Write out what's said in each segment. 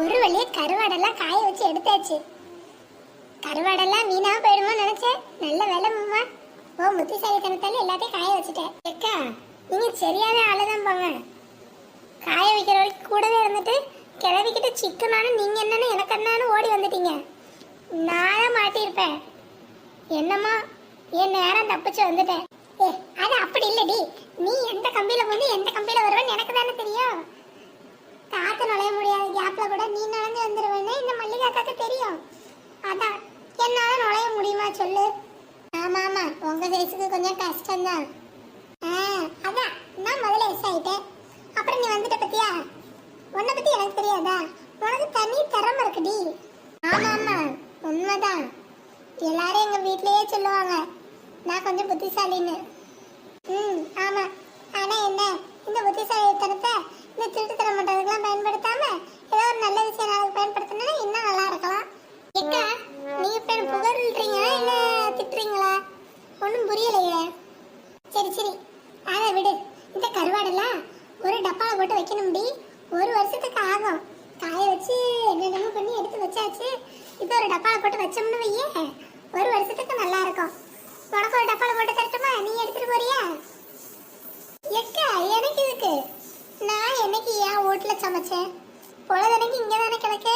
ஒரு வழியே கருவாடெல்லாம் காய வச்சு எடுத்தாச்சு. கருவாடெல்லாம் வீணா போயிடுமோ நினைச்சேன் நல்ல வேலை மாமா. ஓ முத்திசாலித்தனத்தால எல்லாத்தையும் காய வச்சுட்டேன். அக்கா நீங்க சரியான ஆளுதான் போங்க காய வைக்கிற வரைக்கும் கூடவே இருந்துட்டு கிளவிக்கிட்ட சிக்கனானு நீங்க என்னன்னு எனக்கு என்னன்னு ஓடி வந்துட்டீங்க. நானே மாட்டியிருப்பேன். என்னம்மா என் நேரம் தப்பிச்சு வந்துட்டேன். ஏ அது அப்படி இல்லடி. நீ எந்த கம்பியில வந்து எந்த கம்பியில வருவேன்னு எனக்கு தானே தெரியும். காத்து நுழைய முடியாத. கேப்ல கூட நீ நடந்து வந்துருவேன்னு இந்த மல்லிகாக்காக்கு தெரியும். அதான். என்னால நுழைய முடியுமா சொல்லு? ஆமா ஆமா உங்க சைஸுக்கு கொஞ்சம் கஷ்டம்தான். ஆ, அதான். நான் முதல்ல எஸ் ஆயிட்டேன் அப்புறம் நீ வந்துட்ட பத்தியா? உன்னை பத்தி எனக்கு தெரியாதா? உனக்கு தனி திறமை இருக்குடி. ஆமா ஆமா உண்மைதான். எல்லாரும் எங்க வீட்லயே சொல்லுவாங்க. நான் கொஞ்சம் புத்திசாலின்னு. ம் ஆமா. ஆனா என்ன? இந்த புத்திசாலித்தனத்தை இந்த திருட்டுத்தனம் பண்றதுக்கெல்லாம் பயன்படுத்தாம ஏதோ ஒரு நல்ல விஷயம் நாளைக்கு பயன்படுத்தினா இன்னும் நல்லா இருக்கலாம் எக்கா நீங்க இப்ப என்ன புகழ்றீங்களா இல்ல திட்டுறீங்களா ஒன்றும் புரியலையே சரி சரி அதை விடு இந்த கருவாடெல்லாம் ஒரு டப்பால போட்டு வைக்கணும்டி ஒரு வருஷத்துக்கு ஆகும். காய வச்சு என்னென்னமோ பண்ணி எடுத்து வச்சாச்சு. இப்போ ஒரு டப்பாவில் போட்டு வச்சோம்னு வையே ஒரு வருஷத்துக்கு நல்லா இருக்கும். உனக்கு ஒரு டப்பால போட்டு தரட்டுமா? நீ எடுத்துட்டு போறியா? எக்கா எனக்கு இதுக்கு நான் என்னைக்கு ஏன் வீட்டில் சமைச்சேன்? பொழுதனைக்கு இங்கே தானே கிடக்க?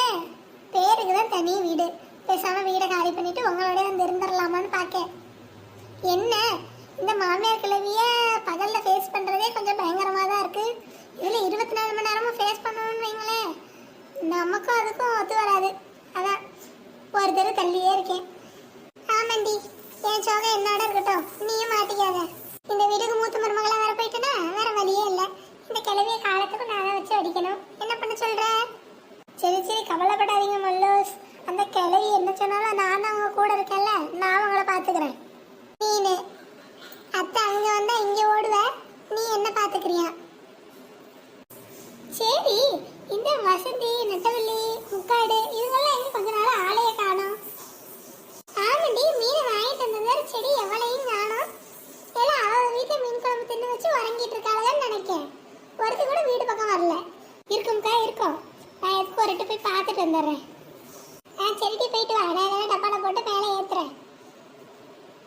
பேருக்கு தான் தனி வீடு. பேசாமல் வீடை காலி பண்ணிட்டு உங்களோட வந்து இருந்துடலாமான்னு பார்க்கேன் என்ன? இந்த மாமியார் கிழவிய பகலில் ஃபேஸ் பண்ணுறதே கொஞ்சம் பயங்கரமாக தான் இருக்குது இதில் இருபத்தி நாலு மணி நேரமும் ஃபேஸ் பண்ணணும்னு வைங்களேன். நமக்கும் அதுக்கும் ஒத்து வராது. அதான் ஒரு தள்ளியே இருக்கேன். ஆமாண்டி என் சோகம் என்னோட இருக்கட்டும். நீயும் மாட்டிக்காத. இந்த வீட்டுக்கு மூத்த மருமகளாக வேற போயிட்டுனா வேற வழியே இல்லை. இந்த கிழவிய காலத்துக்கு நான் தான் வச்சு அடிக்கணும். என்ன பண்ண சொல்ற? சரி சரி கவலைப்படாதீங்க மல்லோஸ். அந்த கிழவி என்ன சொன்னாலும் நான் அவங்க கூட இருக்கேன்ல. நான் அவங்கள பார்த்துக்கிறேன். நீனு அத்தை அங்கே வந்தால் இங்கே ஓடுவேன் நீ என்ன பார்த்துக்கிறியா? சரி இந்த வசந்தி நெட்டவள்ளி முக்காடு இவங்கெல்லாம் எங்க கொஞ்ச நாள் ஆளைய காணும். ஆமாண்டி மீனை வாங்கிட்டு வந்ததாரு செடி எவ்வளையும் காணும். எல்லாம் அவள் வீட்டில் மீன் குழம்பு தின்னு வச்சு உறங்கிட்டு இருக்காளுன்னு நினைக்கேன். ஒருத்தி கூட வீடு பக்கம் வரல. இருக்கும்க்கா இருக்கும். நான் எதுக்கு ஒரு போய் பார்த்துட்டு வந்துடுறேன். ஆ சரிட்டி போயிட்டு வா. நான் இதெல்லாம் போட்டு மேலே ஏற்றுறேன்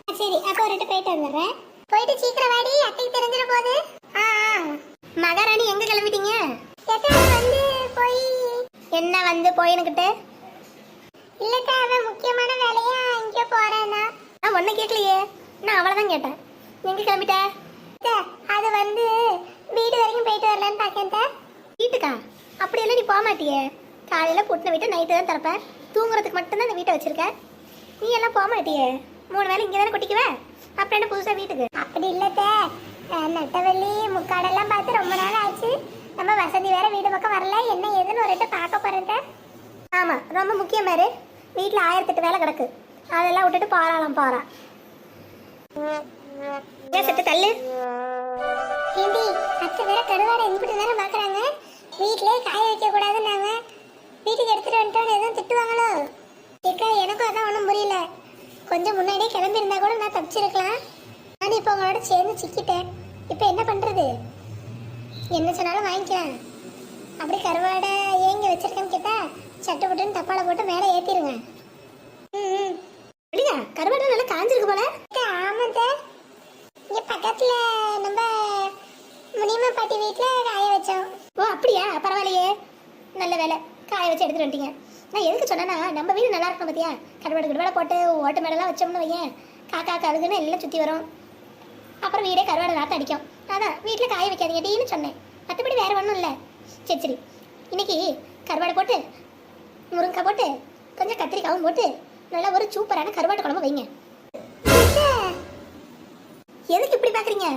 ஆ, சரி அப்போ ஒரு போயிட்டு வந்துடுறேன். போயிட்டு சீக்கிரம் வாடி அத்தைக்கு தெரிஞ்சிட போகுது ஆ ஆ. மகாராணி எங்க கிளம்பிட்டீங்க? என்ன வந்து போயினுக்கிட்டு? இல்லக்கா அவன் முக்கியமான வேலையா இங்கே போறேன்னா நான் ஒன்னும் கேட்கலையே. நான் அவ்வளவுதான் கேட்டேன். எங்க கிளம்பிட்ட? அது வந்து வீடு வரைக்கும் போயிட்டு வரலான்னு பார்க்கேன் வீட்டுக்கா? அப்படியெல்லாம் நீ போக மாட்டியே. காலையில புட்டின வீட்டு நைட்டு தான் திறப்பேன் தூங்குறதுக்கு மட்டும்தான் இந்த வீட்டை வச்சிருக்க. நீ எல்லாம் போக மாட்டியே. மூணு வேலை இங்கே தானே கொட்டிக்குவ? அப்புறம் என்ன புதுசா வீட்டுக்கு? அப்படி இல்லத்த நட்டவள்ளி முக்காடெல்லாம் பார்த்து ரொம்ப நாள் ஆச்சு. நம்ம வசதி வேற வீடு பக்கம் வரல. என்ன ஏதுன்னு ஒரு பார்க்க போறேன் ஆமா ரொம்ப முக்கியம் பாரு. வீட்டில் ஆயிரத்தெட்டு வேலை கிடக்கு. அதெல்லாம் விட்டுட்டு போறாளாம் போறா ஏன் தள்ளு? ஏண்டி அத்தை வேற கருவாடை எங்கிட்டு வேற பாக்குறாங்க வீட்லயே காய வைக்க கூடாதுன்னாங்க. வீட்டுக்கு எடுத்துட்டு வந்துட்டோன்னு எதுவும் திட்டுவாங்களோ? கேட்க எனக்கும் அதான் ஒன்றும் புரியல. கொஞ்சம் முன்னாடியே கிளம்பி இருந்தா கூட நான் தப்பிச்சிருக்கலாம். நான் இப்போ உங்களோட சேர்ந்து சிக்கிட்டேன். இப்போ என்ன பண்றது? என்ன சொன்னாலும் வாங்கிக்கலாம். அப்படி கருவாடை ஏங்கி வச்சிருக்கேன்னு கேட்டா சட்டு புட்டுன்னு தப்பால போட்டு மேலே ஏத்திருங்க. ம் இல்லையா கருவாடை நல்லா காஞ்சிருக்கு போல. ஆமாம் சார் இங்கே பக்கத்தில் நம்ம முனியம்மா பாட்டி வீட்டில் காய வச்சோம். ஓ அப்படியா? பரவாயில்லையே. நல்ல வேலை. காய வச்சு எடுத்துட்டு வந்துட்டீங்க. நான் எதுக்கு சொன்னேன்னா நம்ம வீடு நல்லா இருக்கும் பார்த்தியா கருவாடு கருவாடை போட்டு ஓட்டு மேடெல்லாம் வச்சோம்னு வையேன். காக்கா கழுகுன்னு எல்லாம் சுற்றி வரும். அப்புறம் வீடே கருவாடை நாற்று அடிக்கும். அதான் வீட்டில் காய வைக்காதீங்க டீன்னு சொன்னேன். மற்றபடி வேறு ஒன்றும் இல்லை. சரி சரி. இன்னைக்கு கருவாடை போட்டு முருங்கைக்காய் போட்டு கொஞ்சம் கத்திரிக்காவும் போட்டு நல்லா ஒரு சூப்பரான கருவாட்டு குழம்பு வைங்க. எதுக்கு இப்படி பார்க்குறீங்க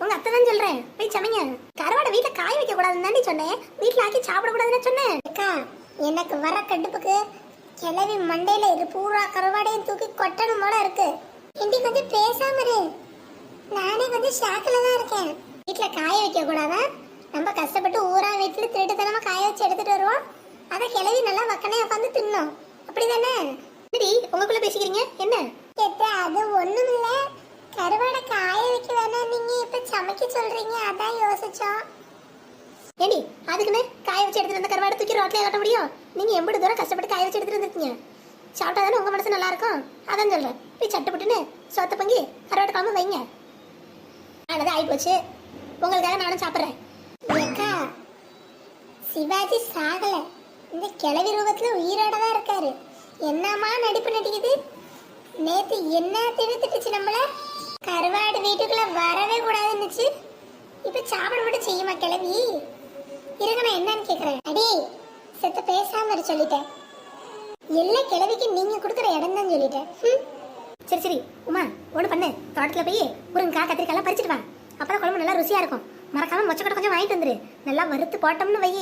உங்கள் அத்தை தான் சொல்கிறேன் போய் சமைங்க. கருவாடை வீட்டில் காய வைக்க கூடாதுன்னு தாண்டி சொன்னேன். வீட்டில் ஆக்கி சாப்பிடக்கூடாதுன்னு சொன்னேன். அக்கா எனக்கு வர கடுப்புக்கு கிளவி மண்டையில் இது பூரா கருவாடையும் தூக்கி கொட்டணும் போல இருக்கு. இண்டி கொஞ்சம் பேசாம இரு. நானே கொஞ்சம் ஷாக்கில் தான் இருக்கேன். வீட்ல காய வைக்க கூடாதா? நம்ம கஷ்டப்பட்டு ஊரா வீட்டுல திருட்டுத்தனமா காய வச்சு எடுத்துட்டு வருவோம். அதை கிளவி நல்லா வக்கனே உட்காந்து தின்னோம். அப்படிதானே? சரி உங்களுக்குள்ள பேசிக்கிறீங்க? என்ன? அது ஒண்ணும் இல்ல. கருவாடை காய வைக்க வேணாம் நீங்க இப்ப சமைக்க சொல்றீங்க. அதான் யோசிச்சோம். ஏடி அதுக்குன்னு காய வச்சு எடுத்துட்டு வந்த கருவாடை தூக்கி ரோட்ல கட்ட முடியும்? நீங்க எம்பது தூரம் கஷ்டப்பட்டு காய வச்சு எடுத்துட்டு வந்திருக்கீங்க. சாப்பிட்டா தானே உங்க மனசு நல்லா இருக்கும்? அதான் சொல்றேன். போய் சட்டுப்பட்டுன்னு சோத்த பங்கி கருவாட்டு குழம்பு வைங்க. ஆனது ஆகி போச்சு உங்களுக்காக நானும் சாப்பிட்றேன். அக்கா சிவாஜி சாகல. இந்த கிழவி ரூபத்துல உயிரோட தான் இருக்காரு. என்னமா நடிப்பு நடிக்குது? நேத்து என்ன திடுத்துட்டுச்சு நம்மள? கருவாடு வீட்டுக்குள்ள வரவே கூடாதுன்னுச்சு. இப்ப சாப்பிட மட்டும் செய்யுமா கிழவி? இருங்க நான் என்னன்னு கேக்குறேன். அடி செத்த பேசாம சொல்லிட்டேன். எல்லா கிழவிக்கு நீங்க கொடுக்குற இடம் தான் சொல்லிட்டேன் சரி சரி. உமா ஒன்று பண்ணு. தோட்டத்தில் போய் முருங்கைக்காய் கத்திரிக்காய்லாம் பறிச்சிட்டு வா. அப்புறம் குழம்பு நல்லா ருசியாக இருக்கும். மறக்காம மொச்சக்கொட்டை கொஞ்சம் வாங்கிட்டு வந்துரு. நல்லா வறுத்து போட்டோம்னு வை.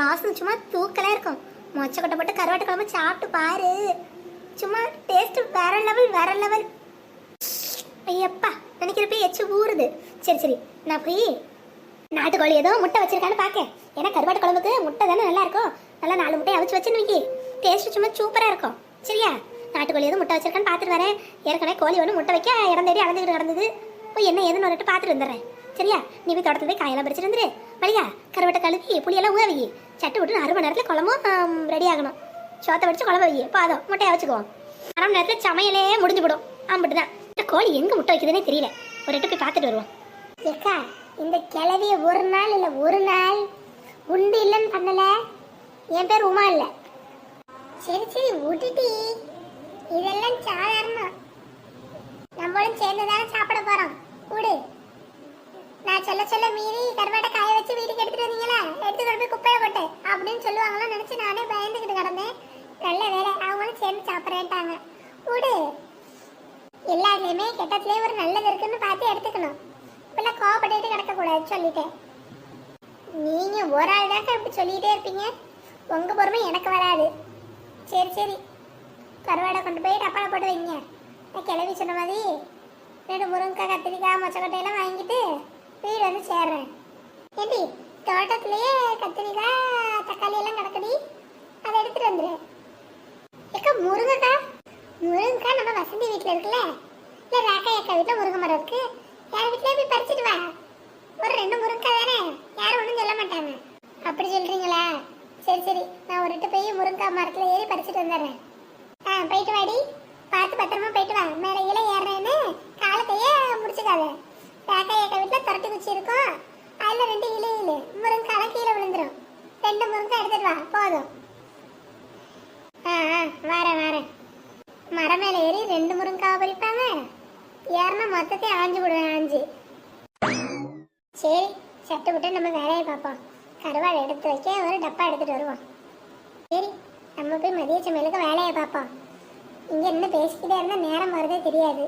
வாசம் சும்மா தூக்கலாக இருக்கும். மொச்சக்கொட்டை போட்டு கருவாட்டு குழம்பு சாப்பிட்டு பாரு. சும்மா டேஸ்ட் வேற லெவல் வேற லெவல் ஐயப்பா நினைக்கிறப்ப எச்சு ஊறுது. சரி சரி. நான் போய் நாட்டுக்கோழி ஏதோ முட்டை வச்சிருக்கான்னு பார்க்க ஏன்னா கருவாட்டு குழம்புக்கு முட்டை தானே நல்லா இருக்கும். நல்லா நாலு முட்டையை அவிச்சு வச்சுன்னு வைக்கி டேஸ்ட் சும்மா சூப்பராக இருக்கும். சரியா? நாட்டுக்கோழி எதுவும் முட்டை வச்சிருக்கான்னு பார்த்துட்டு வரேன். ஏற்கனவே கோழி ஒன்று முட்டை வைக்க இடம் தேடி அலைஞ்சிட்டு கிடந்தது. போய் என்ன ஏதுன்னு வந்துட்டு பார்த்துட்டு வந்துடுறேன். சரியா? நீ போய் தோட்டத்துல போய் காயெல்லாம் பறிச்சுட்டு வந்துரு. வழியா? கருவட்டை கழுவி புளியெல்லாம் ஊற வை. சட்டு விட்டு அரை மணி நேரத்தில் குழம்பும் ரெடி ஆகணும். சோத்தை வடிச்சு குழம்பு வை. பாதம் முட்டையை வச்சுக்குவோம் அரை மணி நேரத்தில் சமையலே முடிஞ்சு விடும் ஆம்பிட்டு தான் இந்த கோழி எங்கே முட்டை வைக்குதுன்னே தெரியல. ஒரு எட்டு போய் பார்த்துட்டு வருவோம். ஏக்கா இந்த கிளவிய ஒரு நாள் இல்லை ஒரு நாள் உண்டு இல்லைன்னு பண்ணல. என் பேர் உமா இல்லை. சரி சரி விட்டுட்டி. இதெல்லாம் சாதாரணம். நம்மளும் சேர்ந்து தானே சாப்பிட போறோம். கூடு. நான் சொல்ல சொல்ல மீறி கருவாட்டை காய வச்சு வீட்டுக்கு எடுத்துட்டு வந்தீங்களா? எடுத்து கொண்டு போய் குப்பையை போட்டு. அப்படின்னு சொல்லுவாங்களோ நினைச்சு நானே பயந்துக்கிட்டு கிடந்தேன். நல்ல வேலை அவங்களும் சேர்ந்து சாப்பிட்றேன்ட்டாங்க. கூடு. எல்லாத்துலயுமே கெட்டத்துலயே ஒரு நல்லது இருக்குன்னு பார்த்து எடுத்துக்கணும். இப்பெல்லாம் கோவப்பட்டுட்டு கிடக்கக்கூடாது சொல்லிட்டேன். நீங்க ஒரு ஆள் தான் இப்படி சொல்லிட்டே இருப்பீங்க. உங்க பொறுமை எனக்கு வராது. சரி சரி. கருவாடை கொண்டு போய் டப்பாவில் போட்டு வைங்க. நான் கிளவி சொன்ன மாதிரி ரெண்டு முருங்கைக்காய் கத்திரிக்காய் மொச்சக்கொட்டையெல்லாம் வாங்கிட்டு வீடு வந்து சேர்றேன். ஏண்டி தோட்டத்துலேயே கத்திரிக்காய் தக்காளி எல்லாம் கிடக்குடி. அதை எடுத்துட்டு வந்துடு ஏக்கா முருங்கைக்காய் முருங்கைக்காய் நம்ம வசந்தி வீட்டில் இருக்குல்ல? இல்லை ராக்கா அக்கா வீட்டில் முருங்கை மரம் இருக்கு. யார் வீட்டிலே போய் பறிச்சிட்டு வா. ஒரு ரெண்டு முருங்கைக்காய் தானே. யாரும் ஒன்றும் சொல்ல மாட்டாங்க. அப்படி சொல்கிறீங்களா சரி சரி. நான் ஒரு எட்டு போய் முருங்கைக்காய் மரத்தில் ஏறி பறிச்சிட்டு வந்துடுறேன். போயிட்டு வாடி. பார்த்து பத்திரமா போயிட்டு வா. மேலே இலை ஏறுறேன்னு காலத்தையே முடிச்சுக்காத. ராக்கா அக்கா வீட்டில் துரட்டி குச்சி இருக்கும் அதில் ரெண்டு இலை இலை முருங்கைக்காய் கீழே விழுந்துரும். ரெண்டு முருங்கை எடுத்துட்டு வா. போதும். ஆ ஆ வரேன் வரேன். மரம் மேலே ஏறி ரெண்டு முருங்காவை பறிப்பாங்க. ஏறினா மொத்தத்தையும் ஆஞ்சு விடுவேன் ஆஞ்சு சரி சட்டு விட்டு நம்ம வேலையை பார்ப்போம். கருவாடு எடுத்து வைக்க ஒரு டப்பா எடுத்துட்டு வருவோம். சரி நம்ம போய் மதிய சமையலுக்கு வேலையை பார்ப்போம். இங்கே என்ன பேசிக்கிட்டே இருந்தால் நேரம் வருதே தெரியாது.